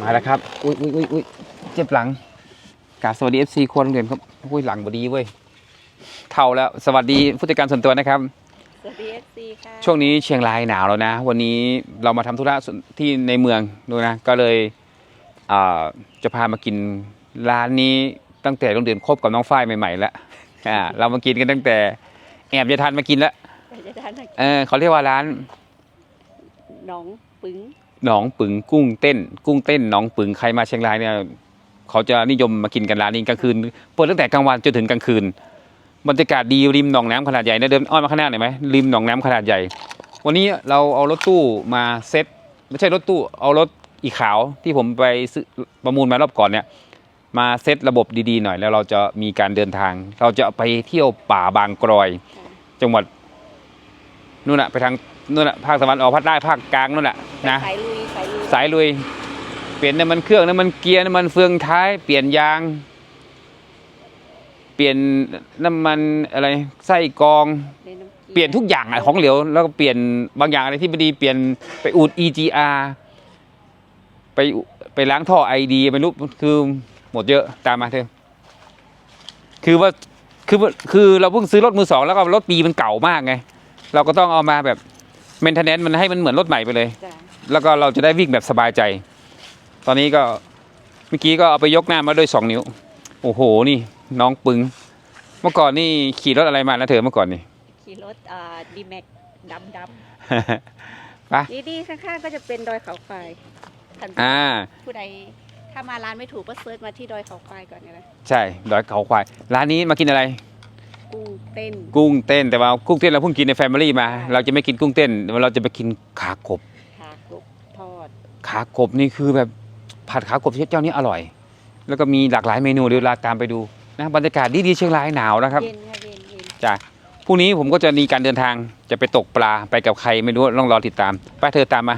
มาแล้วครับ อุ้ยอุ้ยอุ้ยอุ้ยเจ็บหลังกราบสวัสดีเอฟซีครัวโรงเรียนครับอุ้ยหลังบดีเว้ยเท่าแล้ว สวัสดีผู้จัดการส่วนตัวนะครับ สวัสดีเอฟซีค่ะ ช่วงนี้เชียงรายหนาวแล้วนะ วันนี้เรามาทำธุระส่วนที่ในเมืองดูนะ ก็เลยอ่าจะพามากินร้านนี้ตั้งแต่โรงเรียนคบกับน้องฝ้ายใหม่ๆแล้วอ่าเรามากินกันตั้งแต่แอบจะทานมากินแล้วไปจะทานเออเขาเรียกว่าร้านหน้องปึ๋ง หนองปึงกุ้งเต้น กุ้งเต้นหนองปึงใครมาเชียงรายเนี่ยเขาจะนิยมมากินกันร้านนี้กลางคืนเปิดตั้งแต่กลางวันจนถึงกลางคืนบรรยากาศดีริมหนองน้ำขนาดใหญ่นะเดินอ้อนมาข้างหน้าหน่อยไหมริมหนองน้ำขนาดใหญ่ วันนี้เราเอารถตู้มาเซ็ตไม่ใช่รถตู้เอารถอีขาวที่ผมไปซื้อประมูลมารอบก่อนเนี่ยมาเซตระบบดีๆหน่อยแล้วเราจะมีการเดินทาง เราจะไปเที่ยวป่าบางกรอย จังหวัด นู่นน่ะไปทางนู่นน่ะภาคตะวันออกภาคใต้ภาคกลางนู่นน่ะนะสายลุยสายลุยสายลุย เปลี่ยนน้ำมันเครื่องน้ำมันเกียร์น้ำมันเฟืองท้าย เปลี่ยนยาง เปลี่ยนน้ำมันอะไรไส้กรองในน้ำเปลี่ยนทุกอย่างอะของเหลวแล้วก็เปลี่ยนบางอย่างอะไรที่ไม่ดีเปลี่ยนไปอูด EGR ไปอุไปล้างท่อไอดีไม่รู้คือหมดเยอะตามมาเถอะคือว่าคือว่าคือเราเพิ่งซื้อรถมือสองแล้วก็รถปีมันเก่ามากไง เราก็ต้องเอามาแบบเมนเทนแนนมันให้มันเหมือนรถใหม่ไปเลย จ้ะแล้วก็เราจะได้วิ่งแบบสบายใจ ตอนนี้ก็เมื่อกี้ก็เอาไปยกหน้ามาด้วยสองนิ้ว โอ้โหนี่น้องปึง เมื่อก่อนนี่ขี่รถอะไรมานะเธอเมื่อก่อนนี่ ขี่รถอ่าดีแม็กดำดไปำนี่ดีข้างๆก็จะเป็นดอยเขาไฟท่านอ่า ผู้ใดถ้ามาร้านไม่ถูกก็เซิร์ชมาที่ดอยเขาไฟก่อนก็ได้ใช่ดอยเขาควาย ร้านนี้มากินอะไร กุ้งเต้น กุ้งเต้นแต่ว่ากุ้งเต้นเราเพิ่งกินในแฟมิลี่มา เราจะไม่กินกุ้งเต้น เราจะไปกินขากบ ขากบทอด ขากบนี่คือแบบผัดขากบเจ้านี้อร่อย แล้วก็มีหลากหลายเมนูเดี๋ยวเราตามไปดูนะบรรยากาศดีๆเชียงรายหนาวนะครับเย็นค่ะเย็นเย็นจ้ะพรุ่งนี้ผมก็จะมีการเดินทางจะไปตกปลาไปกับใครไม่รู้ต้องรอติดตามไป้าเธอตามมา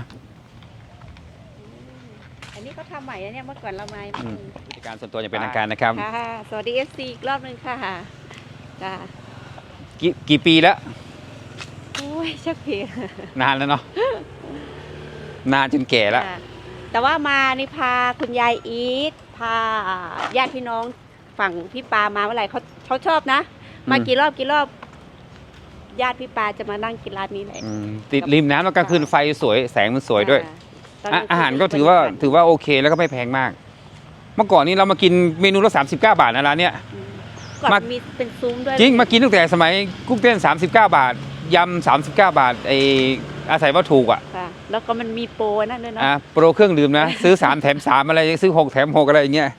อันนี้ก็ทำใหม่นะเนี่ยเมื่อก่อนเราไม่อืมผู้จัดการส่วนตัวจะเป็นทางการนะครับ ค่ะ สวัสดีเอฟซีอีกรอบหนึงค่ะ จ้ะกี่กี่ปีแล้ว โอ้ยชักเพลียนานแล้วเนาะ นานจนแก่แล้วค่ะแต่ว่ามานี่พาคุณยายอีทพาญาติพี่น้องฝั่งพี่ปามาเมื่อไหร่เขาเขาชอบนะ มาอืมกี่รอบกี่รอบญาติพี่ปาจะมานั่งกินร้านนี้แหละอืมติดริมน้ำแล้วกลางคืนไฟสวยแสงมันสวยด้วยตนอะกลงคืนอาหารก็ถือว่าถือว่าโอเคแล้วก็ไม่แพงมาก เมื่อก่อนนี้เรามากินเมนูละ39 บาทนะร้านเนี้ย อืม ก่อนมามีเป็นซุ้มด้วยจริงมากินตั้งแต่สมัยกุ้งเต้น 39 บาทยำ39 บาทไออาศัยว่าถูกอะค่ะ แล้วก็มันมีโปรนั่นด้วยเนาะอะโปรเครื่องดื่มนะ ซื้อ 3 แถม 3 อะไรซื้อ 6 แถม 6 อะไรอย่างเงี้ย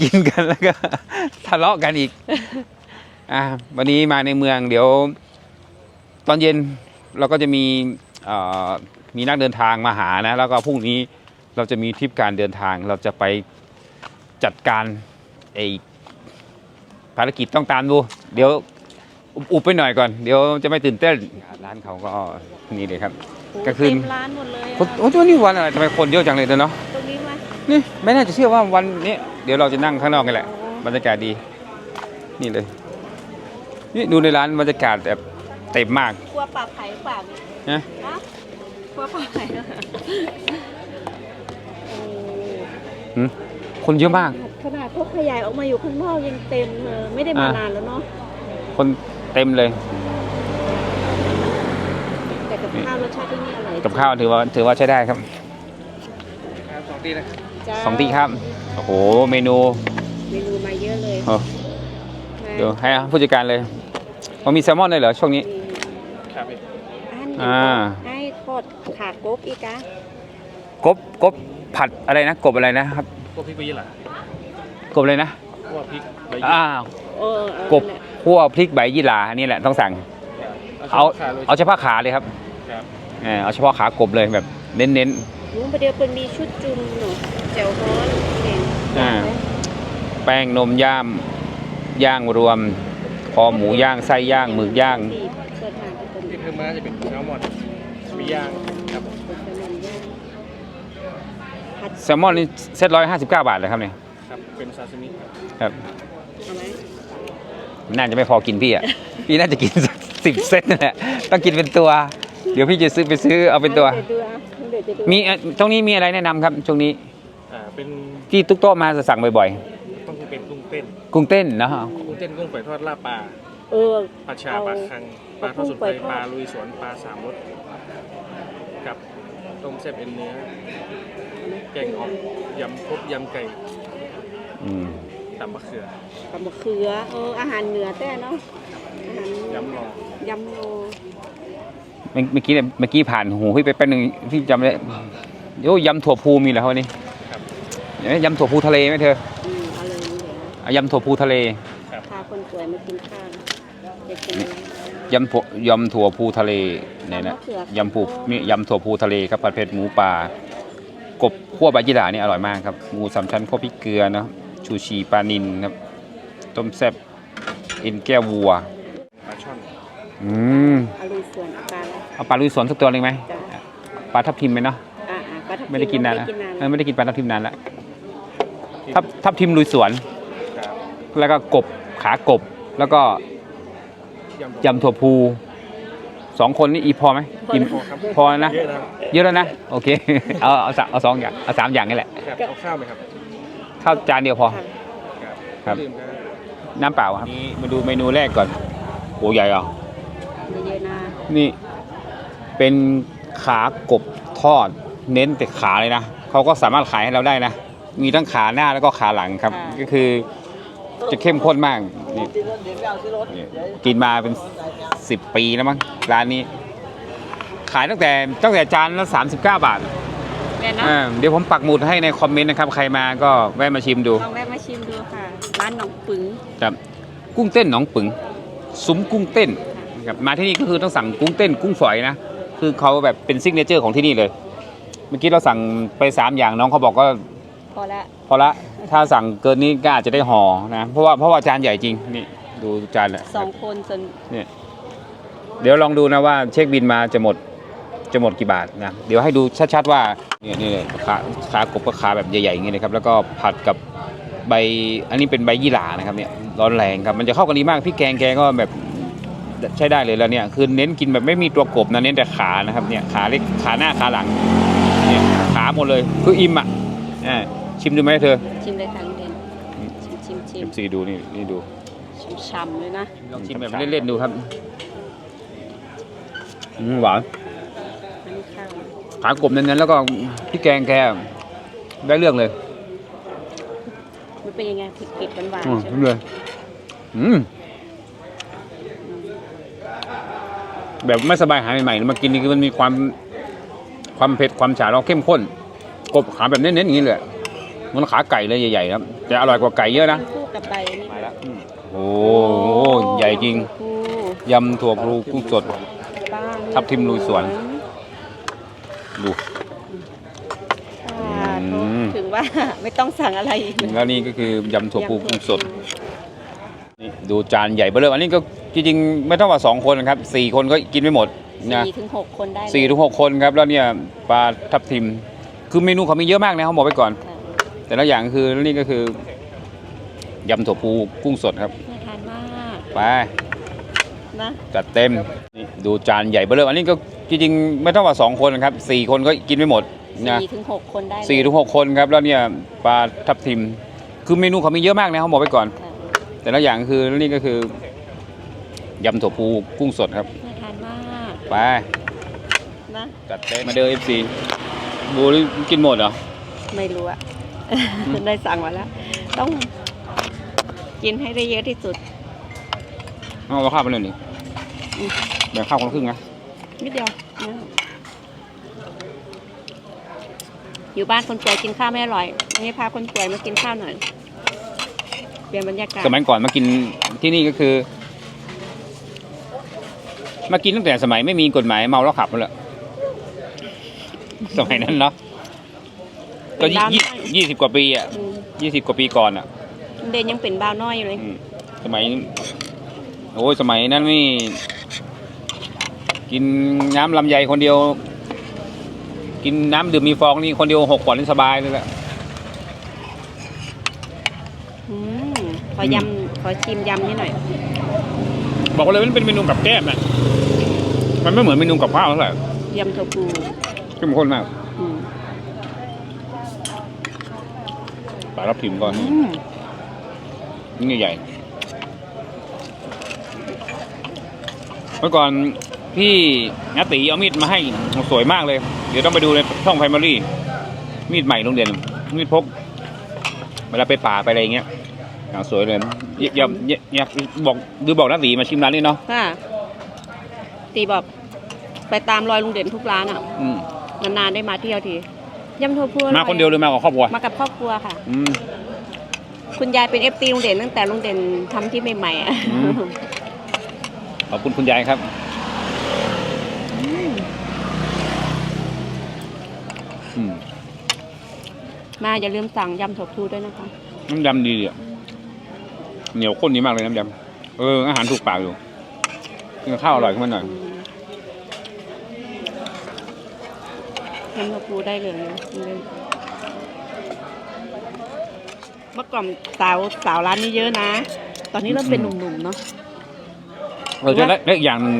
กินกันแล้วก็ ทะเลาะกันอีกอะวันนี้มาในเมืองเดี๋ยว ตอนเย็นเราก็จะมีเอ่อมีนักเดินทางมาหานะ แล้วก็พรุ่งนี้เราจะมีทริปการเดินทางเราจะไปจัดการไอ ภารกิจต้องตามดู เดี๋ยวอุบๆไปหน่อยก่อน เดี๋ยวจะไม่ตื่นเต้นร้านเขาก็นี่เลยครับโอ้กลางคืนเต็มร้านหมดเลยโอ้อะโหนี่วันอะไรทำไมคนเยอะจังเลยเนาะตรงนี้มานี่ไม่น่าจะเชื่อว่าวันนี้เดี๋ยวเราจะนั่งข้างนอกกันแหละบรรยากาศดี นี่เลย นี่ดูในร้านบรรยากาศแบบเต็มมากกลัวปลาไผ่เปล่าเนี่ยนะฮะกลัวปลาไผ่เหรอโอ้หืมคนเยอะมาก ขนาดพวกขยายออกมาอยู่ข้างนอกยังเต็มเลยไม่ได้มาอะ นานแล้วเนาะคนเต็มเลย แต่กับข้าวรสชาติที่นี่อร่อยกับข้าวถือว่าถือว่าใช้ได้ครับสองตีนะจ้าสองที่ครับโอ้โหเมนูเมนูมาเยอะเลยเออเดี๋ยวให้ผู้จัดการเลยมันมีแซลมอนเลยเหรอช่วงนี้ ครับอันอ่า ให้ทอดขากบอีกอะกบกบผัดอะไรนะ กบอะไรนะครับ พวกพริกใบยี่หร่า กบอะไรนะพวกพริกใบยี่หร่าอ่าเออเออกบคั่วพริกใบยี่หร่านี่แหละต้องสั่ง เอาขาเลยเอาเฉพาะขาเลยครับครับเออเอาเฉพาะขากบเลยแบบเน้นลุงประเดี๋ยวเป็นมีชุดจุ่มหนูแจ่วฮ้อนเองอ่าๆแป้งนมย่ามย่างรวมคอหมูย่างไส้ย่างหมึกย่าง เปิดทางเป็นที่เพิ่มมาจะเป็นแซลมอนมีย่างครับผัดแซลมอนนี่เซตร้อยห้าสิบเก้าบาทเลยครับเนี่ยครับ เป็นซาซิมิครับครับ เอาไหมน่าจะไม่พอกินพี่อะ พี่น่าจะกินสักสิบเซตนั่นแหละต้องกินเป็นตัว เดี๋ยวพี่จะซื้อไปซื้อเอาเป็นตัวดี๋ยดูอะเดี๋ยวจะดูมีเอ่อตรงนี้มีอะไรแนะนำครับช่วงนี้อ่าเป็นที่ตุ๊กโต๊ะมาจะสั่งบ่อยต้องเป็นกุ้งเต้นๆกุ้งเต้นเนาะกุ้งเต้นกุ้งฝอยทอดลาบปลาเออ ปลาชาเอาปลาคังปลาทอดสุดเอากุ้งฝอยไฟทอด ปลาลุยสวนปลาสามรสกับต้มแซ่บเอ็นเนื้อแกงอ่อมยำครบยำไก่ อืมตำมะเขือกับมะเขือเอออาหารเหนือแต่เนาะอาหารยำรอยำโลเมื่อเมื่อกี้เนี่ยเมื่อกี้ผ่านหูพี่ไปแป๊บนึงพี่จำได้โอ้ยำถั่วพูมีเหรอครับวันนี้ครับเห็นไหมยำถั่วพูทะเลไหมเธออืมเอาเลยนี่แหละเอายำถั่วพูทะเลพาคนสวยมากินข้าวอยากกินยำถั่วยำถั่วพูทะเลเนี่ยนะมะเขือยำปูมียำถั่วพูทะเลครับผัดเผ็ดหมูป่ากบขั่วใบยี่หร่านี่อร่อยมากครับหมูสามชั้นข้าวพริกเกลือเนาะ ชูชีปลานิลครับ ต้มแซ่บเอ็นแก้ววัวปลาช่อนอืมเอาลุยสวนอาการแล้วเอาปลาลุยสวนสักตัวหนึ่งไหมจ้ะปลาทับทิมไหมเนาะอ่าอ่าปลาทับทิไม่ได้กินนานไม่แล้วได้กินนานเออไม่ได้กินปลาทับทิมนานแล้วทับทับทิมลุยสวน ครับแล้วก็กบขากบแล้วก็ยำยำถั่วพูสองคนนี่อีพอไหมกินพอครับพอแล้วนะ เยอะนะเยอะแล้วนะ โอเค เอาเอาสามเอาสองอย่างเอาสามอย่างนี่แหละ ครับเอาข้าวไหมครับ ข้าวจานเดียวพอค่ะครับลืมนะน้ำเปล่าครับนี่มาดูเมนูแรกก่อนโหใหญ่อะเยอะๆนะนี่เป็นขากบทอด เน้นแต่ขาเลยนะเขาก็สามารถขายให้เราได้นะ มีทั้งขาหน้าแล้วก็ขาหลังครับ ก็คือจะเข้มข้นมากนี่นี่กินมาเป็นสิบปีแล้วมั้งร้านนี้ ขายตั้งแต่ตั้งแต่จานละ39บาท แม่เนาะอ่าเดี๋ยวผมปักหมุดให้ในคอมเมนต์นะครับ ใครมาก็แวะมาชิมดูลองแวะมาชิมดูค่ะ ร้านหนองปึ๋งครับกุ้งเต้นหนองปึงซุ้มกุ้งเต้นครับมาที่นี่ก็คือต้องสั่งกุ้งเต้นกุ้งฝอยนะ คือเขาแบบเป็นซิกเนเจอร์ของที่นี่เลย เมื่อกี้เราสั่งไปสามอย่างน้องเขาบอกก็พอละพอละถ้าสั่งเกินนี้ก็อาจจะได้ห่อนะ เพราะว่าเพราะว่าจานใหญ่จริงนี่ดูจานแหละสองคนจนเดี๋ยวลองดูนะว่าเช็คบินมาจะหมด จะหมดกี่บาทนะเดี๋ยวให้ดูชัดๆว่าเนี่ยนี่เลยขาขากบก็ขาแบบใหญ่ๆอย่างนี้นะครับแล้วก็ผัดกับใบอันนี้เป็นใบยี่หร่านะครับเนี่ยร้อนแรงครับมันจะเข้ากันดีมากพี่แกงแกก็แบบใช้ได้เลยแล้วเนี่ยคือเน้นกินแบบไม่มีตัวกบนะเน้นแต่ขานะครับเนี่ยขาเล็กขาหน้าขาหลังเนี่ยขาหมดเลยคืออิ่มอะอ่าชิมดูไหมเธอ ชิมเลยค่ะลุงเด่นชิมชิมชิเอมฟซีดูนี่นี่ดูชิมช่ำเลยนะลองชิมแบบเล่นๆดูครับอืมหวานอันนี้ข้าว ขากบนั้นๆแล้วก็พี่แกงแกได้เรื่องเลย มันเป็นยังไงเผ็ดๆหวานอืมๆใช่ไหมเลยอืมแบบไม่สบายหายใหม่ๆมากินนี่คือมันมีความ ความเผ็ดความฉาเราเข้มข้น กบขาแบบเน้นๆอย่างนี้เลยเหมันขาไก่เลยใหญ่ๆครับแต่อร่อยกว่าไก่เยอะนะคู่กับใบนี่มาแล้วโอ้โหใหญ่จริงคู่ยำถั่วพลูกุ้งสด บ้างทับทิมลุยสวน ดูอ่าอืมถึงว่าไม่ต้องสั่งอะไรอีกแล้วนี่ก็คือยำถั่วพลูกุ้งสดนี่ดูจานใหญ่เบ้อเริ่มอันนี้ก็จริงๆไม่ต้องว่าสองคนนะครับสี่คนก็กินไม่หมดนะสี่ถึงหกคนได้เลยสี่ถึงหกคนครับแล้วเนี่ยปลาทับทิม คือเมนูเขามีเยอะมากนะเขาบอกไปก่อนค่ะแต่ละอย่างคือแล้วนี่ก็คือยำถั่วพูกุ้งสดครับน่าทานมากไป นะจัดเต็มนี่ดูจานใหญ่เบ้อเริ่มอันนี้ก็จริงๆไม่ต้องว่าสองคนนะครับสี่คนก็กินไม่หมดนะสี่ถึงหกคนได้เลยสี่ถึงหกคนครับแล้วเนี่ยปลาทับทิม คือเมนูเขามีเยอะมากนะเขาบอกไปก่อนค่ะแต่ละอย่างคือแล้วนี่ก็คือยำถั่วพูกุ้งสดครับน่าทานมากไปนะจัดเต็มมาเด้อเอฟซีบูนี่กินหมดเหรอไม่รู้อะได้สั่งมาแล้ว ต้องกินให้ได้เยอะที่สุดเอาเราข้าวไปเลยนี่อืม แบ่งข้าวคนละครึ่งนะนิดเดียวนะอยู่บ้านคนป่วยกินข้าวไม่อร่อยวันนี้พาคนป่วยมากินข้าวหน่อย เปลี่ยนบรรยากาศ สมัยก่อนมากินที่นี่ก็คือ มากินตั้งแต่สมัยไม่มีกฎหมายเมาแล้วขับนั่นแหละสมัยนั้นเนาะก็ยี่ยี่ยี่สิบกว่าปีอะอืมยี่สิบกว่าปีก่อนอะ เดนยังเป็นบ่าวน้อยอยู่เลย อืมสมัย โอ้ยสมัยนั้นนี่ กินน้ำลำไยคนเดียว กินน้ำดื่มมีฟองนี่คนเดียวหกขวดนี่สบายเลยแหละ อืมขอยำขอชิมยำนี่หน่อย บอกเลยว่ามันเป็นเมนูกับแก้มนะมันไม่เหมือนเมนูกับข้าวเท่าไหร่ยำถั่วพูเข้มข้นมากอืมปลารับทิมก่อนอืมนี่ใหญ่เมื่อก่อน พี่นาตีเอามีดมาให้สวยมากเลย เดี๋ยวต้องไปดูในช่องไฟมารีมีดใหม่โรงเรียนมีดพก เวลาไปป่าไปอะไรอย่างเงี้ยอย่างสวยเลยอย่าอย่าอย่าอย่าบอกดูบอกนาตีมาชิมร้านนี้เนาะค่ะตีบอกไปตามรอยลุงเด่นทุกร้านอะอืมนานๆได้มาเที่ยวทียำถั่วพูอร่อมาคนเดียวหรือมากับครอบครัวมากับครอบครัวค่ะ อืมคุณยายเป็นเอฟซีลุงเด่นตั้งแต่ลุงเด่นทำที่ใหม่ๆอะอืมขอบคุณคุณยายครับ อืมมาอย่าลืมสั่งยำถั่วพูด้วยนะคะ น้ำยำดีอะเหนียวข้นดีมากเลยน้ำยำเอออาหารถูกปากอยู่กินกับข้าวอร่อยขึ้นมาหน่อยยำถั่วพูได้เลยนะเมื่อก่อนสาวสาวร้านนี้เยอะนะ ตอนนี้เริ่มเป็นหนุ่มๆเนาะเออและและอีกอย่างหนึ่ง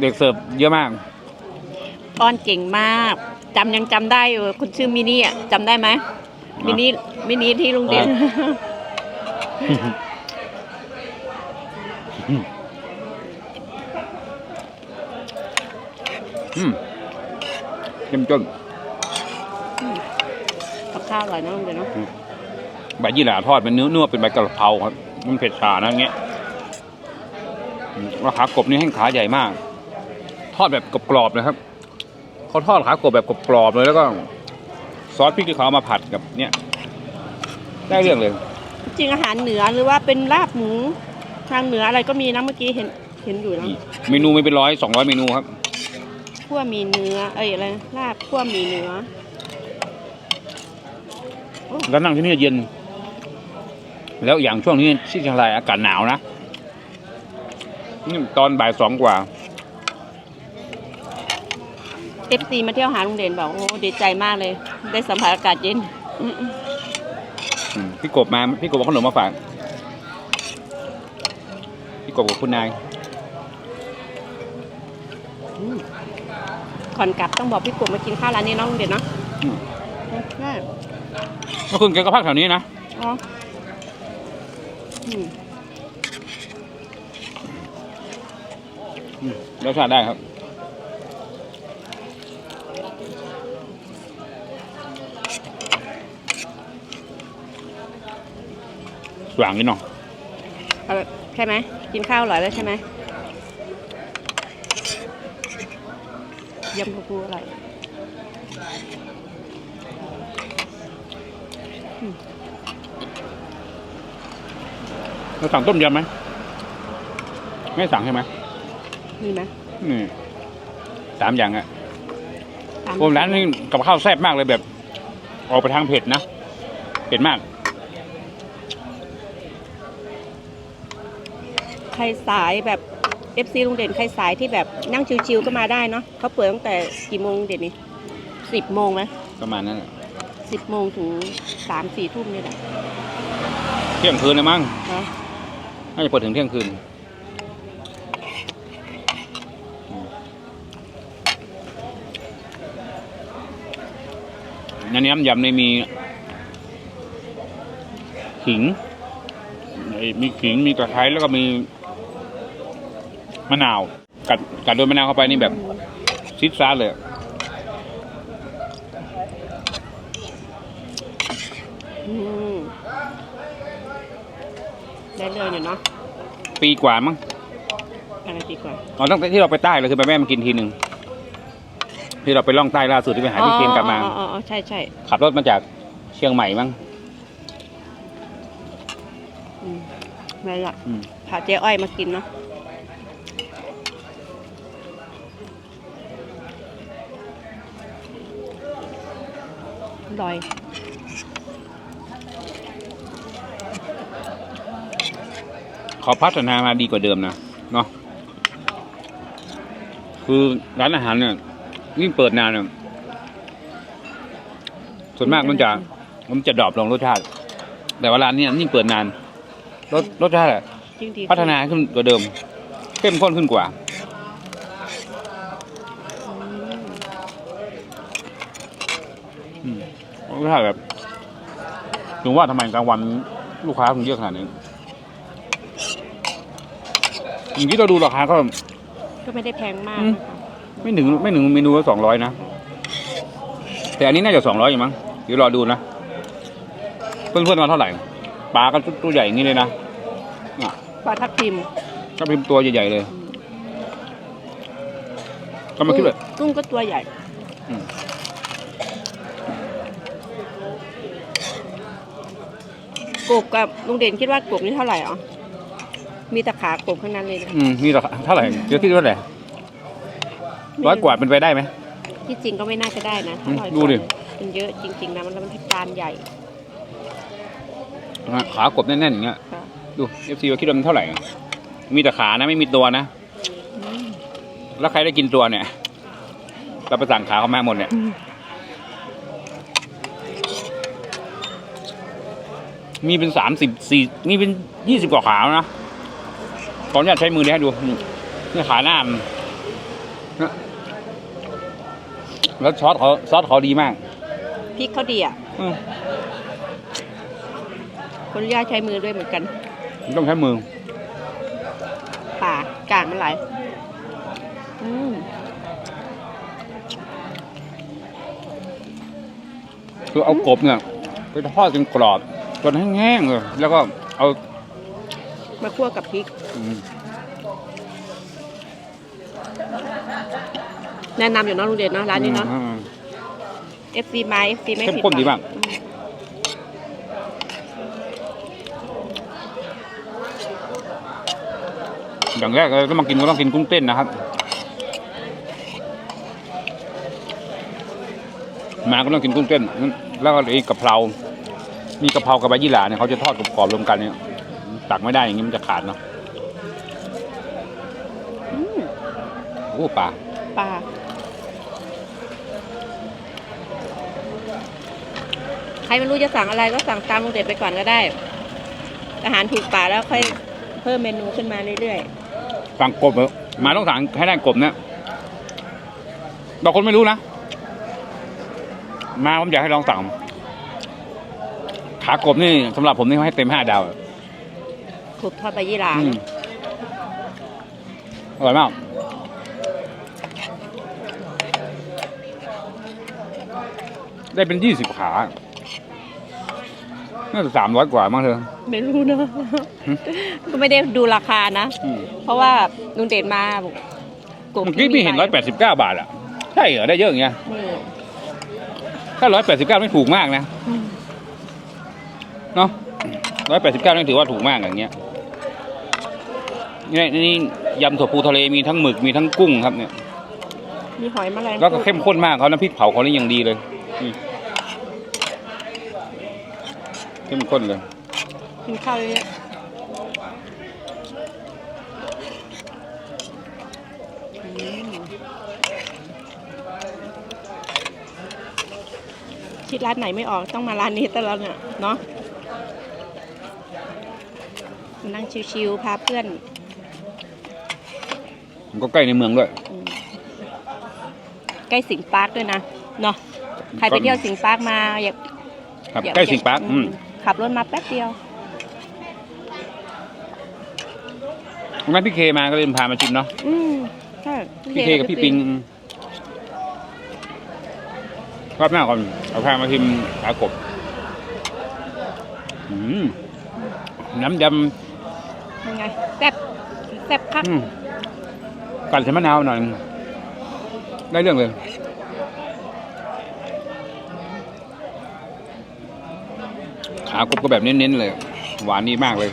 เด็กเสิร์ฟเยอะมากอ้อนเก่งมาก จำยังจำได้อยู่คุณชื่อมินี่อะจำได้ไหมมินี่มินี่ที่ลุงเด่นอืมเจ้มจนกับข้าวอร่อยนะลุงเด่นเนาะใบยี่หร่าทอดเป็นเนื้อเนื้อเป็นใบกระเพราครับมันเผ็ดชานะอย่างเงี้ยอืมแล้วขากบนี่แห้งขาใหญ่มาก ทอดแบบกรอบๆนะครับ เขาทอดขากบแบบกรอบๆเลยแล้วก็ ซอสพริกที่เขาเอามาผัดกับเนี่ย ได้เรื่องเลย จริงอาหารเหนือหรือว่าเป็นลาบหมูทางเหนืออะไรก็มีนะเมื่อกี้เห็นเห็นอยู่นะเมนูไม่เป็นร้อยสองร้อยเมนูครับขั้วมีเนื้อเอ้ยอะไรนะลาบขั้วมีเนื้อแล้วนั่งที่นี่เย็น แล้วอย่างช่วงนี้ที่เชียงรายอากาศหนาวนะนี่ตอนบ่ายสองกว่า เอฟซีมาเที่ยวหาลุงเด่นบอกโอ้ดีใจมากเลย ได้สัมผัสอากาศเย็นอืมอืมพี่กบมา พี่กบเอาขนมมาฝาก พี่กบกับคุณนายๆอืมก่อนกลับต้องบอกพี่กบมากินข้าวร้านนี้เน้องลุงเด่นเนาะอืม ใช่เมื่อคืนแกก็พักแถวนี้นะ อ๋ออืมอืมรสชาติได้ครับ สว่างนิดหน่อยเอาใช่ไหมกินข้าวอร่อยแล้วใช่ไหมยำกระปูอร่อยเราสั่งต้มยำไหมไม่สั่งใช่ไหมมีไหมนี่สามอย่างอะตามโอ้ร้านนี้กับข้าวแซ่บมากเลยแบบ ออกไปทางเผ็ดนะ เผ็ดมาก ใครสายแบบเอฟซีลุงเด่นใครสายที่แบบนั่งชิวๆก็มาได้เนาะเขาเปิดตั้งแต่กี่โมงลุงเด่นนี่สิบโมงไหมประมาณนั้นแหละสิบโมงถึงสามสี่ทุ่มนี่แหละเที่ยงคืนเลยมั้งเนาะน่าจะเปิดถึงเที่ยงคืนในนี้น้ำยำนี่มีขิงไอ้มีขิงมีตะไคร้แล้วก็มี มะนาวกัดกัดโดนมะนาวเข้าไปนี่แบบซิดซ่าดเลยอืมได้เลยอยู่เนาะปีกว่ามั้งอะไรดีกว่าอ๋อตั้งแต่ที่เราไปใต้เราคือไปแม่มากินทีหนึ่งที่เราไปล่องใต้ล่าสุดที่ไปหาพี่เคนกลับมาอ๋ออ๋ออ๋อใช่ใช่ขับรถมาจากเชียงใหม่มั้งอืมไม่ละอืมพาเจ๊อ้อยมากินเนาะ ร่อยเขาพัฒนามาดีกว่าเดิมนะเนาะคือร้านอาหารเนี่ยยิ่งเปิดนานเนี่ยส่วนมากมันจะมันจะดรอปลงรสชาติ แต่ว่าร้านเนี้ยิ่งเปิดนาน รสรสชาติอะจริงดีพัฒนาขึ้นกว่าเดิมเข้มข้นขึ้นกว่า อืม อืม รสชาติแบบถึงว่าทำไมกลางวันลูกค้าถึงเยอะขนาดนี้อย่างนี้เราดูราคาก็ก็ไม่ได้แพงมากอืมนะคะไม่ถึงไม่ถึงเมนูละสองร้อยนะ แต่อันนี้น่าจะสองร้อยอยู่มั้งเดี๋ยวรอดูนะเพื่อนๆมาเท่าไหร่ปลาก็ตัวใหญ่อย่างนี้เลยนะอะปลาทับทิมถ้าเป็นตัวใหญ่ๆเลยก็มาคิดเลยกุ้งก็ตัวใหญ่ อืม กบกับลุงเด่นคิดว่ากบนี่เท่าไหร่อ๋อมีแต่ขากบข้างนั้นเลยนะอืมนี่ราคาเท่าไหร่เดี๋ยวคิดว่าเท่าไหร่ร้อยกว่าเป็นไปได้ไหม ที่จริงก็ไม่น่าจะได้นะอืมอร่อยดูดิกว่ามันเยอะจริง ๆนะมันแล้วมันจานใหญ่อะขากบแน่นๆอย่างเงี้ยค่ะดูเอฟซีว่าคิดว่ามันเท่าไหร่มีแต่ขานะไม่มีตัวนะอืมแล้วใครได้กินตัวเนี่ยเราไปสั่งขาเขามาหมดเนี่ย มีเป็นสามสิบสี่มีเป็นยี่สิบกว่าขาแล้วนะขออนุญาตใช้มือนี้ให้ดูนี่นี่ขาหน้ามันนะแล้วซอสเขาซอสเขาดีมากพริกเขาดีอะอืมคนย่าตใช้มือด้วยเหมือนกัน ต้องใช้มือป่ากากมันไหลอืมคือเอากบเนี่ยไปทอดจนกรอบ จนแห้งๆเลยแล้วก็เอามาคั่วกับพริก อืมแนะนำอยู่เนาะลุงเด่นเนาะร้านนี้เนาะ อืม FC ไม้ FC ไม่เข้มผิดข้นดีหวังมาก อืมอย่างแรกเลยต้องมากินก็ต้องกินกุ้งเต้นนะครับ มาก็ต้องกินกุ้งเต้น แล้วก็อีกกะเพรา มีกะเพรากับใบยี่หร่าเนี่ยเขาจะทอดกรอบๆรวมกันเนี่ยตักไม่ได้อย่างนี้มันจะขาดเนาะอืมโอ้ปลาปลาใครไม่รู้จะสั่งอะไรก็สั่งตามลุงเด่นไปก่อนก็ได้ อาหารถูกปากแล้วค่อยเพิ่มเมนูขึ้นมาเรื่อยสั่งกบเหรอมาต้องสั่งให้ได้กบเนี่ยบางคนไม่รู้นะ มาผมอยากให้ลองสั่ง ขากบนี่สำหรับผมนี่ให้เต็มห้าดาวๆถูกทอดใบยี่หร่าอืมอร่อยมาก ได้เป็นยี่สิบขา น่าจะสามร้อยกว่ามั้งเธอ ไม่รู้เนอะหึ ก็ไม่ได้ดูราคานะ อืมเพราะว่าลุงเด่นมาบอกกบเมื่อกี้พี่เห็นร้อยแปดสิบเก้าบาทอะ ใช่เหรอ ได้เยอะอย่างเงี้ยนี่ถ้าร้อยแปดสิบเก้าไม่ถูกมากนะ อืม เนาะร้อยแปดสิบเก้านี่ถือว่าถูกมากอย่างเงี้ยนี่นี่ยำถั่วปูทะเลมีทั้งหมึกมีทั้งกุ้งครับเนี่ย มีหอยแมลงแล้วก็เข้มข้นมากเขาน้ำพริกเผาเขานี่ยังดีเลยนี่เข้มข้นเลยกินข้าวเยอะอืมคิดร้านไหนไม่ออกต้องมาร้านนี้ตลอดเนี่ยเนาะ มานั่งชิวๆพาเพื่อน มันก็ใกล้ในเมืองด้วยอืมใกล้สิงห์ปาร์คด้วยนะเนาะใครไปเที่ยวสิงห์ปาร์คมาอยากครับอยาใกล้สิงห์ปาร์คอืมขับรถมาแป๊บเดียววันนั้นพี่เคมาก็เลยพามาชิมเนาะอืมใช่พี่เคกับพี่ปิงรอบหน้าก่อนเอาพามาชิมขากบอืมน้ำยยังไงแซ่บ แซ่บคักำอืมกันใส่มะนาวหน่อย ได้เรื่องเลยขากบก็แบบเน้นๆเลย หวานดีมากเลย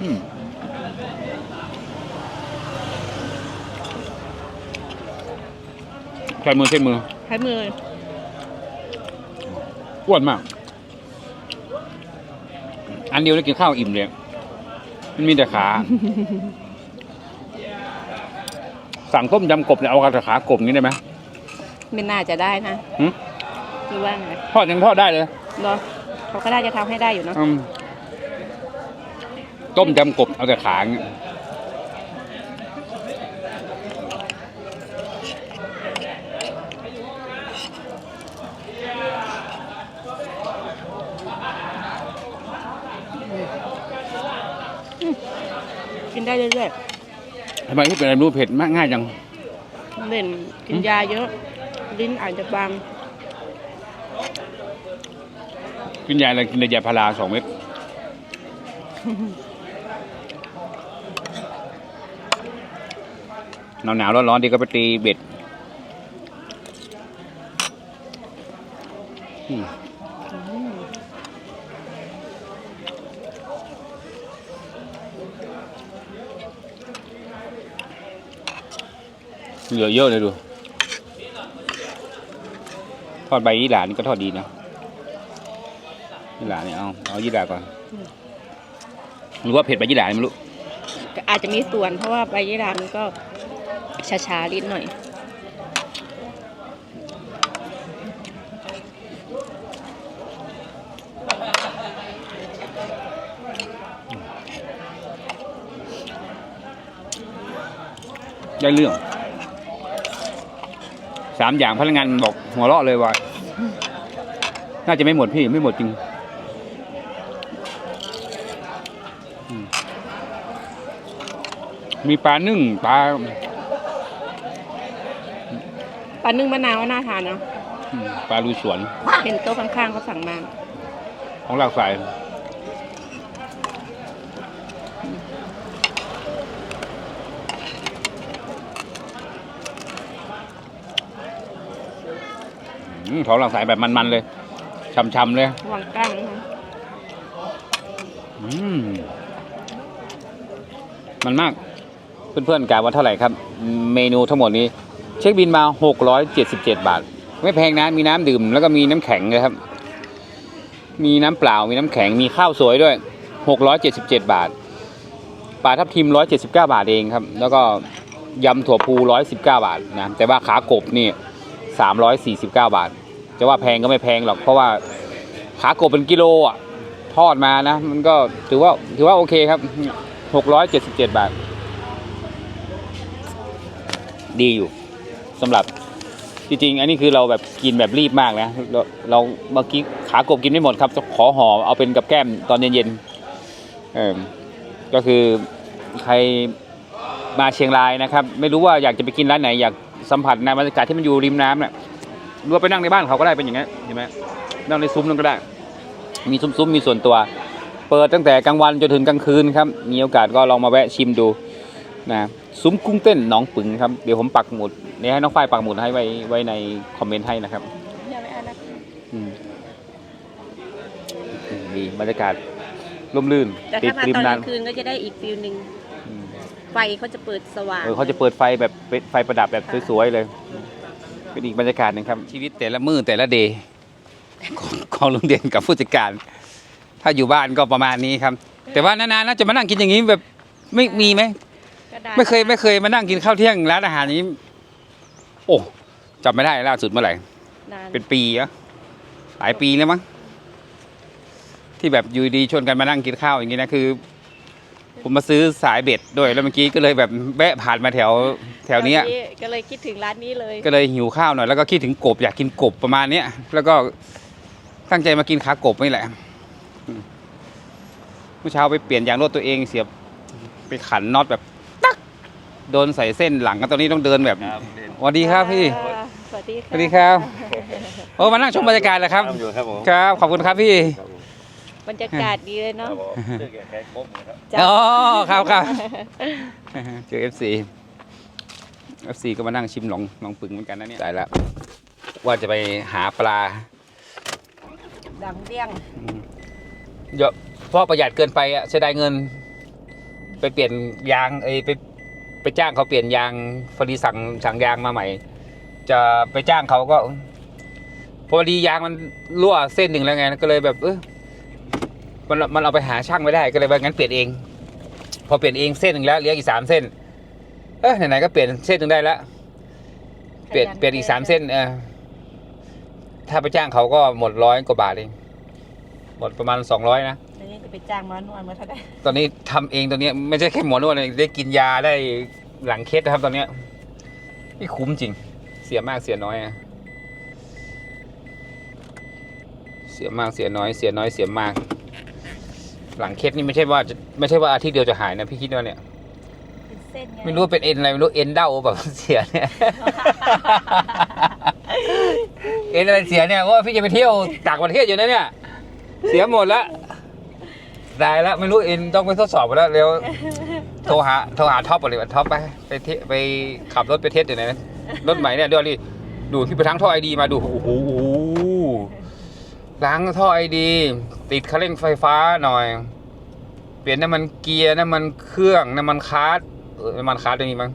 อืมใช้มือใช้มือใช้มืออ้วนมาก อันเดียวได้กินข้าวอิ่มเลยมันมีแต่ขา สั่งต้มยำกบเนี่ยเอาแต่ขากบอย่างนี้ได้ไหมไม่น่าจะได้นะหึหรือว่าไงทอดยังทอดได้เลยเนาะเขาก็น่าจะทำให้ได้อยู่เนาะ อืมต้มยำกบเอาแต่ขาอย่างเงี้ย ได้เรื่อยทำไมที่เป็นอะไรไม่รู้เผ็ดมากง่ายจัง ๆเล่นกินยาเยอะ ลิ้นอาจจะบางกินยาอะไรกินยาพาราสองเม็ดหนาวหนาวร้อนร้อนๆดีก็ไปตีเบ็ดอืม เหลือเยอะเลยดู ทอดใบยี่หร่านี่ก็ทอดดีนะยี่หร่าเนี่ยเอาเอายี่หร่าก่อน หรือว่าเผ็ดใบยี่หร่าเนี่ยไม่รู้อาจจะมีส่วนเพราะว่าใบยี่หร่ามันก็ชาๆลิ้นหน่อยได้เรื่อง สามอย่างพนักงานบอกหัวเราะเลยว่า น่าจะไม่หมดพี่ไม่หมดจริงอืมมีปลานึ่งปลาปลานึ่งมะนาวน่าทานเนาะอืมปลาลุยสวน เห็นโต๊ะข้างๆเขาสั่งมา ของหลากสาย อืมของหลากสายแบบมันๆเลยช่ำๆเลยวางก้างนะคะอืมมันมาก เพื่อนๆกาว่าเท่าไหร่ครับ เมนูทั้งหมดนี้ เช็คบินมา 677 บาท ไม่แพงนะ มีน้ำดื่ม แล้วก็มีน้ำแข็งเลยครับ มีน้ำเปล่า มีน้ำแข็ง มีข้าวสวยด้วย 677 บาทปลาทับทิม 179 บาทเองครับ แล้วก็ยำถั่วพู 119 บาทนะ แต่ว่าขากบนี่ 349 บาท จะว่าแพงก็ไม่แพงหรอกเพราะว่าขากบเป็นกิโลอะทอดมานะ มันก็ถือว่าถือว่าโอเคครับ677บาท ดีอยู่สำหรับจริงๆ อันนี้คือเราแบบกินแบบรีบมากนะ เราเราเมื่อกี้ขากบกินไม่หมดครับจะขอห่อเอาเป็นกับแก้มตอนเย็นๆเออก็คือใครมาเชียงรายนะครับ ไม่รู้ว่าอยากจะไปกินร้านไหน อยากสัมผัสในบรรยากาศที่มันอยู่ริมน้ำเนี่ย หรือว่าไปนั่งในบ้านเขาก็ได้เป็นอย่างนี้นเห็นไหมนั่งในซุ้มนั่นก็ได้ มีซุ้มๆมีส่วนตัว เปิดตั้งแต่กลางวันจนถึงกลางคืนครับมีโอกาสก็ลองมาแวะชิมดูนะซุ้มกุ้งเต้นหนองปึงครับเดี๋ยวผมปักหมุดเนี่ยวให้น้องฝ้ายปักหมุดให้ไว้ไว้ในคอมเมนต์ให้นะครับอย่าไปอ่านนะอืมดีบรรยากาศร่มรื่นแต่ติดถ้ามาริมตอนกน้ลางคืนก็จะได้อีกฟิลหนึ่งำอืมไฟเขาจะเปิดสว่างเออเขาจะเปิดไฟแบบเป็นไฟประดับแบบสวยๆเลย เป็นอีกบรรยากาศหนึงครับ ชีวิตแต่ละมือแต่ละเดย์ของของลุงเด่นกับผู้จัดการ ถ้าอยู่บ้านก็ประมาณนี้ครับ แต่ว่านานๆน่าจะมานั่งกินอย่างนี้แบบไม่มีไหมก็ด้ไม่เคยไม่เคยมานั่งกินข้าวเที่ยงร้านอาหารนี้ โอ้จำไม่ได้ล่าสุดเมื่อไหร่ นานเป็นปีอะหลายปีแล้วมั้งที่แบบอยู่ดีชวนกันมานั่งกินข้าวอย่างนี้นะคือ ผมมาซื้อสายเบ็ดด้วยแล้วเมื่อกี้ก็เลยแบบแวะผ่านมาแถวแถวเนี้ย ก็เลยคิดถึงร้านนี้เลยก็เลยหิวข้าวหน่อยแล้วก็คิดถึงกบอยากกินกบประมาณเนี้ยแล้วก็ตั้งใจมากินขากบนี่แหละอืมเมื่อเช้าไปเปลี่ยนยางรถตัวเองเสียบไปขันน็อตแบบตักโดนใส่เส้นหลังก็ตอนนี้ต้องเดินแบบสวัสดีครับพี่อ่าสวัสดีสค่ะ วัสดีครับโอ้มานั่งชมบรรยากาศเหรอครับทำอยู่ครับผม ครับ ขอบคุณครับพี่ ครับผม บรรยากาศดีเลยเนาะครับผมชื่อแกแค่ครบนะครับจ้ะอ๋อครับครับ เจอ FC FC ก็มานั่งชิมหนองหนองปึงเหมือนกันนะเนี่ยตายแล้วว่าจะไปหาปลาดังเดี้ยงเยอะเพราะประหยัดเกินไปอะเสียดายเงิน ไปเปลี่ยนยางเอยไปไปจ้างเขาเปลี่ยนยางฟอดีสั่งสั่งยางมาใหม่ จะไปจ้างเขาก็ พอดียางมันรั่วเส้นหนึ่งแล้วไงก็เลยแบบเออ มันมันเอาไปหาช่างไม่ได้ก็เลยว่างั้นเปลี่ยนเอง พอเปลี่ยนเองเส้นหนึ่งแล้วเหลืออีกสามเส้น เออไหนๆก็เปลี่ยนเส้นหนึ่งได้แล้วเปลี่ยนเปลี่ยนอีกสามเส้นเออถ้าไปจ้างเขาก็หมดร้อยกว่าบาทเอง หมดประมาณสองร้อยนะอันนี้จะไปจ้างหมอนวดมาเท่าไหร่ตอนนี้ทำเองตอนนี้ไม่ใช่แค่หมอนวดเลยได้กินยาได้หลังเคสนะครับตอนเนี้ยนี่คุ้มจริง เสียมากเสียน้อยอะเสียมากเสียน้อยเสียน้อยเสียมาก หลังเคสนี่ไม่ใช่ว่าจะไม่ใช่ว่าอาทิตย์เดียวจะหายนะพี่คิดว่าเนี่ยเส้นไงไม่รู้ว่าเป็นเอ็นอะไรไม่รู้เอ็นเด้าแบบเสียเนี่ย เอ็นอะไรเสียเนี่ยเพราะว่าพี่จะไปเที่ยวต่างประเทศอยู่นะเนี่ย เสียหมดละได้แล้วไม่รู้เอ็นต้องไปทดสอบกันแล้วเร็วโทรหาโทรหาท็อปก่อนเลยว่าท็อปไปไปเที่ยวไปขับรถไปเทสอยู่ไหนนะรถใหม่เนี่ยดูดิดูพี่ไปทั้งท่อไอดีมาดูโอ้โห ล้างท่อไอดี ติดคันเร่งไฟฟ้าหน่อย เปลี่ยนน้ำมันเกียร์น้ำมันเครื่องน้ำมันคาร์ดน้ำมันคาร์ดตรงนี้มั้ง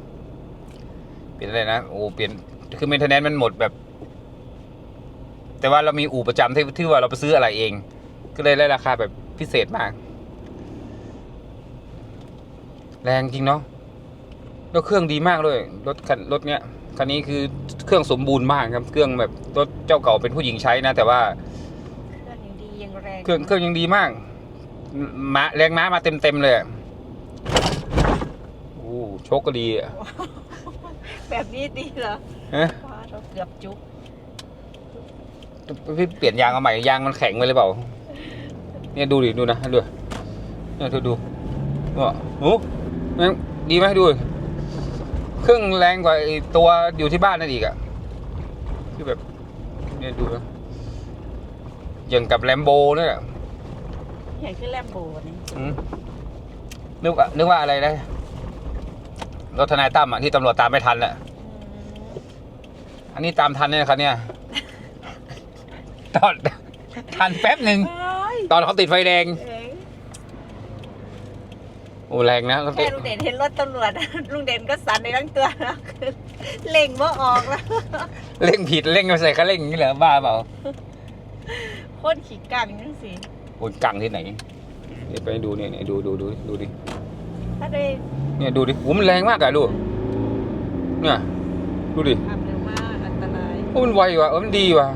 เปลี่ยนอะไรนะโอ้เปลี่ยนคือเมนเทนแนนมันหมดแบบ แต่ว่าเรามีอู่ประจำที่ที่ว่าเราไปซื้ออะไรเอง ก็เลยได้ราคาแบบพิเศษมาก แรงจริงเนาะแล้วเครื่องดีมากเลยรถคันรถเนี้ยคันนี้คือเครื่องสมบูรณ์มากครับ เครื่องแบบรถเจ้าเก่าเป็นผู้หญิงใช้นะ แต่ว่า เครื่องยังดียัง แรงเครื่องเครื่องยังดีมากมาแรงม้ามาเต็มเต็มๆเลยอะโอ้โชคก็ดีอะแบบนี้ดีเหรอฮะว้าเราเกือบจุกพี่เปลี่ยนยางเอาใหม่ยางมันแข็งไปเลยเปล่า เนี่ยดูดิดูนะดูเนี่ยเธอดูว่าโอ้แม่งดีไหมดูดิเครื่องแรงกว่าไอ้ตัวอยู่ที่บ้านนั่นอีกอะคือแบบเนี่ยดูนะ อย่างกับแลมโบเนี่ยใหญ่ขึ้นแลมโบนี่อืมนึกว่านึกว่าอะไรนะรถทนายตั้มอะที่ตำรวจตามไม่ทันอะอันนี้ตามทันเนี่ยนะครับเนี่ย ตอนทันแป๊บหนึ่งเอ้ยตอนเขาติดไฟแดงเอ้ยโอ้แรงนะแค่ลุงเด่นเห็นรถตำรวจลุงเด่นก็สั่นในทั้งตัวแล้วคือเล่งว่าออกแล้วเร่งผิดเร่งไม่ใส่คันเร่งอย่างนี่เหรอบ้าเปล่าโคตรขี้กังจังสิโอ้ยกังที่ไหนเดี๋ยวไปดูเนี่ยเนี่ยดูดูดูดูดิถ้าได้เนี่ยดูดิโอ้มันแรงมากอะดูเนี่ยดูดิขับเร็วมากอันตรายโอ้มันไวว่ะเออมันดีว่ะ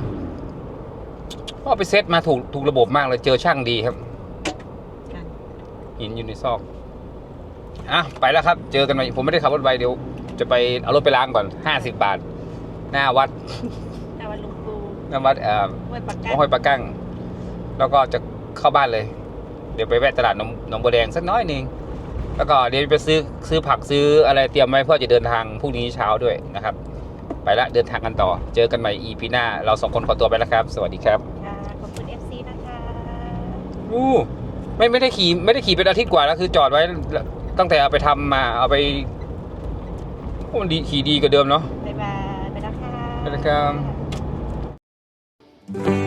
เอาไปเซตมาถูกถูกระบบมากเลยเจอช่างดีครับกันหินอยู่ในซอกอะไปแล้วครับ เจอกันใหม่ผมไม่ได้ขับรถไวเดี๋ยว จะไปเอารถไปล้างก่อนห้าสิบบาท หน้าวัดแต่ว่าลุงปูห น้าวัดเอ่อห้วยปากกัห้วยปลากั้งแล้วก็จะเข้าบ้านเลย เดี๋ยวไปแวะตลาดหนองหนองบัวแดงสักน้อยหนึงแล้วก็เดี๋ยวไปซื้อซื้อผักซื้ออะไรเตรียมไว้เพื่อจะเดินทางพรุ่งนี้เช้าด้วยนะครับ ไปละเดินทางกันต่อ เจอกันใหม่ EP หน้า เราสองคนขอตัวไปแล้วครับ สวัสดีครับค่ะขอบคุณ FC นะคะอู้ไม่ไม่ได้ขี่ไม่ได้ขี่เป็นอาทิตย์กว่าแล้วคือจอดไว้ตั้งแต่เอาไปทำมาเอาไปโอ้มันดีขี่ดีกว่าเดิมเนาะบ๊ายบายไปแล้วค่ะไปแล้วครับ Thank you.